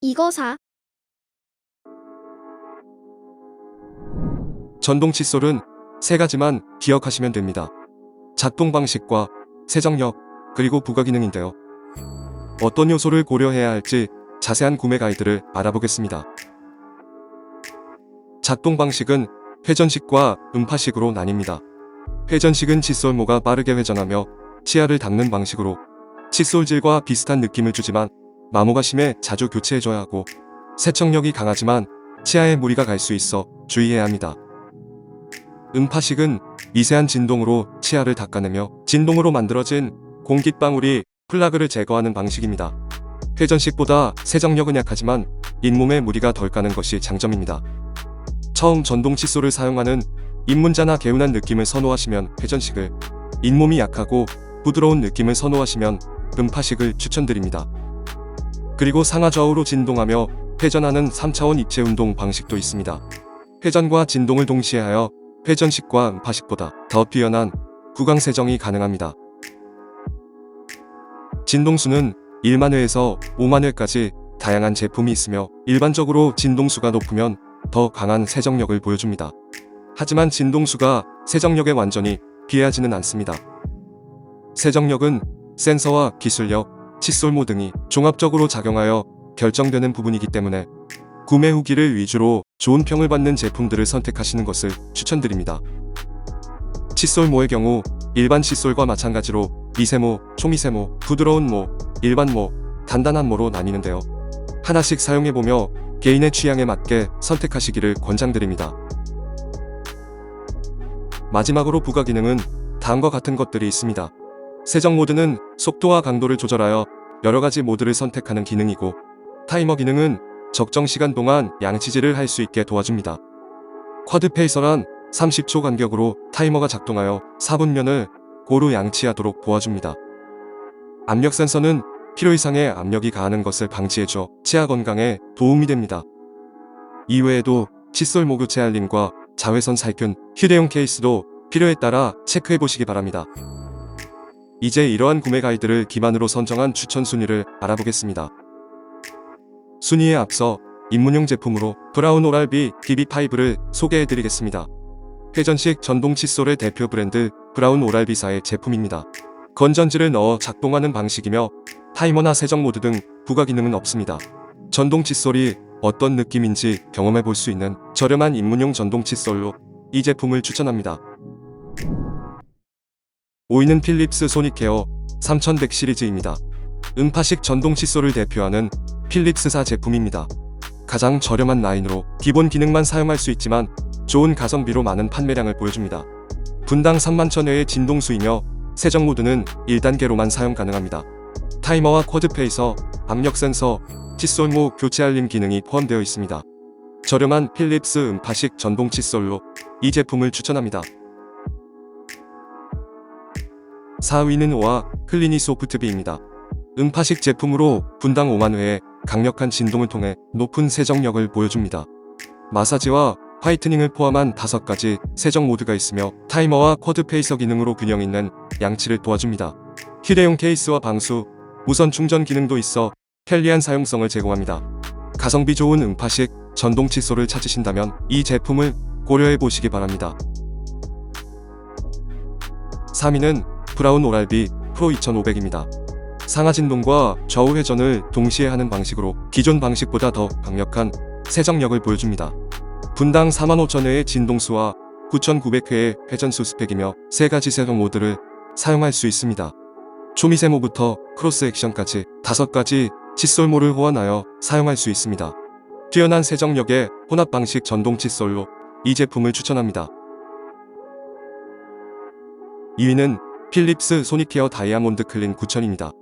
이거 사. 전동 칫솔은 세 가지만 기억하시면 됩니다. 작동 방식과 세정력, 그리고 부가 기능인데요. 어떤 요소를 고려해야 할지 자세한 구매 가이드를 알아보겠습니다. 작동 방식은 회전식과 음파식으로 나뉩니다. 회전식은 칫솔모가 빠르게 회전하며 치아를 닦는 방식으로 칫솔질과 비슷한 느낌을 주지만 마모가 심해 자주 교체해줘야 하고 세척력이 강하지만 치아에 무리가 갈 수 있어 주의해야 합니다. 음파식은 미세한 진동으로 치아를 닦아내며 진동으로 만들어진 공깃방울이 플라그를 제거하는 방식입니다. 회전식보다 세정력은 약하지만 잇몸에 무리가 덜 가는 것이 장점입니다. 처음 전동 칫솔을 사용하는 입문자나 개운한 느낌을 선호하시면 회전식을, 잇몸이 약하고 부드러운 느낌을 선호하시면 음파식을 추천드립니다. 그리고 상하좌우로 진동하며 회전하는 3차원 입체 운동 방식도 있습니다. 회전과 진동을 동시에 하여 회전식과 음파식보다 더 뛰어난 구강 세정이 가능합니다. 진동수는 1만 회에서 5만 회까지 다양한 제품이 있으며 일반적으로 진동수가 높으면 더 강한 세정력을 보여줍니다. 하지만 진동수가 세정력에 완전히 비하지는 않습니다. 세정력은 센서와 기술력, 칫솔모 등이 종합적으로 작용하여 결정되는 부분이기 때문에 구매 후기를 위주로 좋은 평을 받는 제품들을 선택하시는 것을 추천드립니다. 칫솔모의 경우 일반 칫솔과 마찬가지로 미세모, 초미세모, 부드러운 모, 일반 모, 단단한 모로 나뉘는데요. 하나씩 사용해보며 개인의 취향에 맞게 선택하시기를 권장드립니다. 마지막으로 부가 기능은 다음과 같은 것들이 있습니다. 세정 모드는 속도와 강도를 조절하여 여러 가지 모드를 선택하는 기능이고 타이머 기능은 적정 시간 동안 양치질을 할 수 있게 도와줍니다. 쿼드 페이서란 30초 간격으로 타이머가 작동하여 4분면을 고루 양치하도록 도와줍니다. 압력 센서는 필요 이상의 압력이 가하는 것을 방지해줘 치아 건강에 도움이 됩니다. 이외에도 칫솔 모교 체 알림과 자외선 살균, 휴대용 케이스도 필요에 따라 체크해 보시기 바랍니다. 이제 이러한 구매 가이드를 기반으로 선정한 추천 순위를 알아보겠습니다. 순위에 앞서 입문용 제품으로 브라운 오랄비 DB5를 소개해 드리겠습니다. 회전식 전동 칫솔의 대표 브랜드 브라운 오랄비사의 제품입니다. 건전지를 넣어 작동하는 방식이며 타이머나 세정 모드 등 부가 기능은 없습니다. 전동 칫솔이 어떤 느낌인지 경험해 볼 수 있는 저렴한 입문용 전동 칫솔로 이 제품을 추천합니다. 5위는 필립스 소닉케어 3100 시리즈입니다. 음파식 전동 칫솔을 대표하는 필립스사 제품입니다. 가장 저렴한 라인으로 기본 기능만 사용할 수 있지만 좋은 가성비로 많은 판매량을 보여줍니다. 분당 3만 천회의 진동수이며 세정 모드는 1단계로만 사용 가능합니다. 타이머와 쿼드 페이서, 압력 센서, 칫솔 모 교체 알림 기능이 포함되어 있습니다. 저렴한 필립스 음파식 전동 칫솔로 이 제품을 추천합니다. 4위는 오아 클리니 소프트비입니다. 음파식 제품으로 분당 5만 회의 강력한 진동을 통해 높은 세정력을 보여줍니다. 마사지와 화이트닝을 포함한 5가지 세정 모드가 있으며 타이머와 쿼드 페이서 기능으로 균형 있는 양치를 도와줍니다. 휴대용 케이스와 방수, 무선 충전 기능도 있어 편리한 사용성을 제공합니다. 가성비 좋은 음파식 전동 칫솔을 찾으신다면 이 제품을 고려해 보시기 바랍니다. 3위는 브라운 오랄비 프로 2500입니다. 상하 진동과 좌우 회전을 동시에 하는 방식으로 기존 방식보다 더 강력한 세정력을 보여줍니다. 분당 45,000회의 진동수와 9,900회의 회전수 스펙이며 세 가지 세정 모드를 사용할 수 있습니다. 초미세모부터 크로스 액션까지 다섯 가지 칫솔모를 호환하여 사용할 수 있습니다. 뛰어난 세정력의 혼합 방식 전동 칫솔로 이 제품을 추천합니다. 2위는 필립스 소닉케어 다이아몬드 클린 9000입니다.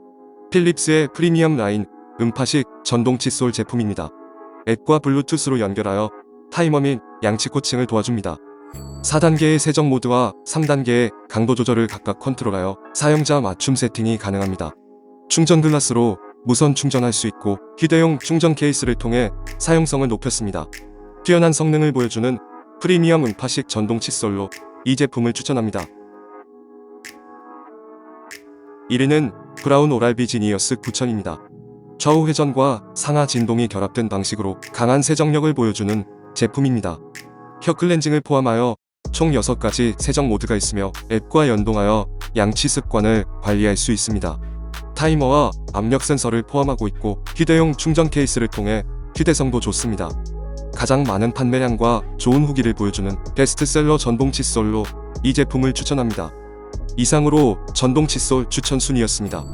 필립스의 프리미엄 라인 음파식 전동 칫솔 제품입니다. 앱과 블루투스로 연결하여 타이머 및 양치 코칭을 도와줍니다. 4단계의 세정 모드와 3단계의 강도 조절을 각각 컨트롤하여 사용자 맞춤 세팅이 가능합니다. 충전 글라스로 무선 충전할 수 있고 휴대용 충전 케이스를 통해 사용성을 높였습니다. 뛰어난 성능을 보여주는 프리미엄 음파식 전동 칫솔로 이 제품을 추천합니다. 1위는 브라운 오랄비 지니어스 9000입니다. 좌우 회전과 상하 진동이 결합된 방식으로 강한 세정력을 보여주는 제품입니다. 혀 클렌징을 포함하여 총 6가지 세정 모드가 있으며 앱과 연동하여 양치 습관을 관리할 수 있습니다. 타이머와 압력 센서를 포함하고 있고 휴대용 충전 케이스를 통해 휴대성도 좋습니다. 가장 많은 판매량과 좋은 후기를 보여주는 베스트셀러 전동 칫솔로 이 제품을 추천합니다. 이상으로 전동 칫솔 추천 순위였습니다.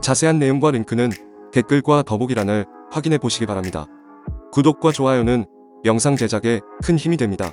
자세한 내용과 링크는 댓글과 더보기란을 확인해 보시기 바랍니다. 구독과 좋아요는 영상 제작에 큰 힘이 됩니다.